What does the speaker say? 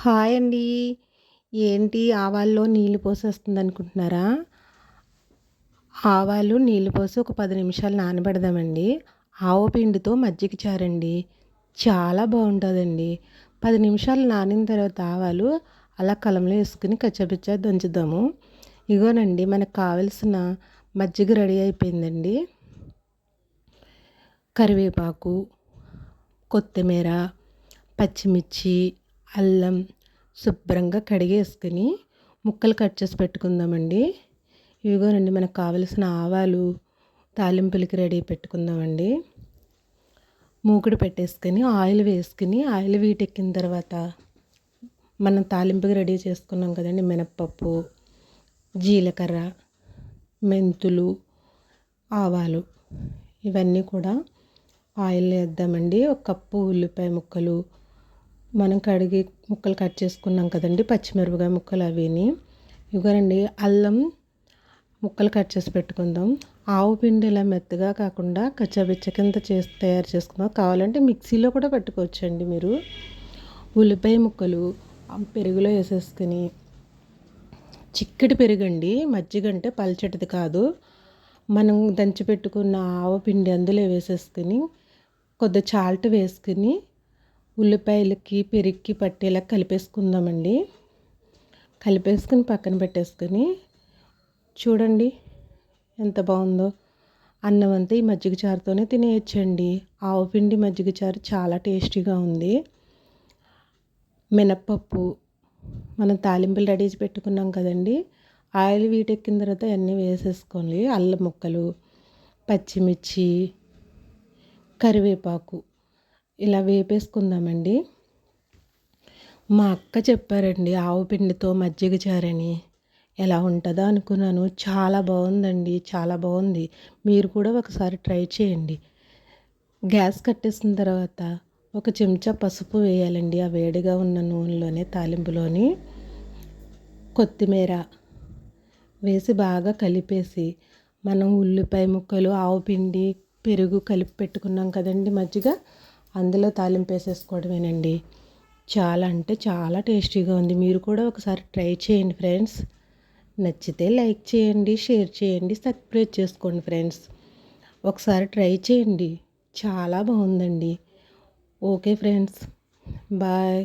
Hi అండి. ఏంటి ఆవాల్లో నీళ్ళు పోసేస్తుంది అనుకుంటున్నారా? ఆవాలు నీళ్ళు పోసి ఒక పది నిమిషాలు నానబెడదామండి. ఆవు పిండితో మజ్జిగ చారండి. చాలా బాగుంటుందండి పది నిమిషాలు నానిన తర్వాత ఆవాలు అలా కలంలో వేసుకుని కచ్చాపిచ్చా దంచుదాము. ఇగోనండి మనకు కావలసిన మజ్జిగ రెడీ అయిపోయిందండి. కరివేపాకు, కొత్తిమీర, పచ్చిమిర్చి, అల్లం శుభ్రంగా కడిగేసుకుని ముక్కలు కట్ చేసి పెట్టుకుందామండి. ఇవిగోనండి మనకు కావలసిన ఆవాలు తాలింపులకి రెడీ పెట్టుకుందామండి. మూకుడు పెట్టేసుకొని ఆయిల్ వేసుకుని ఆయిల్ వీటెక్కిన తర్వాత మనం తాలింపుకి రెడీ చేసుకున్నాం కదండి మినప్పప్పు, జీలకర్ర, మెంతులు, ఆవాలు ఇవన్నీ కూడా ఆయిల్ వేద్దామండి. ఒక కప్పు ఉల్లిపాయ ముక్కలు మనం కడిగి ముక్కలు కట్ చేసుకున్నాం కదండి పచ్చిమిరపకాయ ముక్కలు అవిని. ఇవ్వరండి అల్లం ముక్కలు కట్ చేసి పెట్టుకుందాం. ఆవు పిండి ఇలా మెత్తగా కాకుండా కచ్చాబిచ్చ కింద చేసి తయారు చేసుకుందాం. కావాలంటే మిక్సీలో కూడా పెట్టుకోవచ్చండి మీరు. ఉల్లిపాయ ముక్కలు పెరుగులో వేసేసుకుని. చిక్కటి పెరుగండి మజ్జిగ అంటే పల్చటిది కాదు. మనం దంచి పెట్టుకున్న ఆవు పిండి అందులో వేసేసుకుని కొద్ది చాల్ట్ వేసుకుని ఉల్లిపాయలకి పెరిగి పట్టేలా కలిపేసుకుందామండి. కలిపేసుకుని పక్కన పెట్టేసుకుని చూడండి ఎంత బాగుందో. అన్నం అంతా ఈ మజ్జిగ చారుతోనే తినేయచ్చండి. ఆవు పిండి మజ్జిగ చారు చాలా టేస్టీగా ఉంది. మినప్పప్పు మనం తాలింపులు రెడీ పెట్టుకున్నాం కదండి. ఆయిల్ వీటెక్కిన తర్వాత అన్నీ వేసేసుకోండి. అల్లం ముక్కలు పచ్చిమిర్చి కరివేపాకు ఇలా వేపేసుకుందామండి. మా అక్క చెప్పారండి ఆవు పిండితో మజ్జిగ చారని. ఎలా ఉంటుందో అనుకున్నాను. చాలా బాగుందండి చాలా బాగుంది. మీరు కూడా ఒకసారి ట్రై చేయండి. గ్యాస్ కట్టేసిన తర్వాత ఒక చెంచా పసుపు వేయాలండి ఆ వేడిగా ఉన్న నూనెలోనే తాలింపులోని. కొత్తిమీర వేసి బాగా కలిపేసి మనం ఉల్లిపాయ ముక్కలు ఆవు పిండి పెరుగు కలిపి పెట్టుకున్నాం కదండి మజ్జిగ. అందులో తాలింపు వేసేసుకోవడమేనండి. చాలా అంటే చాలా టేస్టీగా ఉంది. మీరు కూడా ఒకసారి ట్రై చేయండి ఫ్రెండ్స్. నచ్చితే లైక్ చేయండి షేర్ చేయండి సబ్స్క్రైబ్ చేసుకోండి ఫ్రెండ్స్. ఒకసారి ట్రై చేయండి. చాలా బాగుందండి. Okay friends. బాయ్.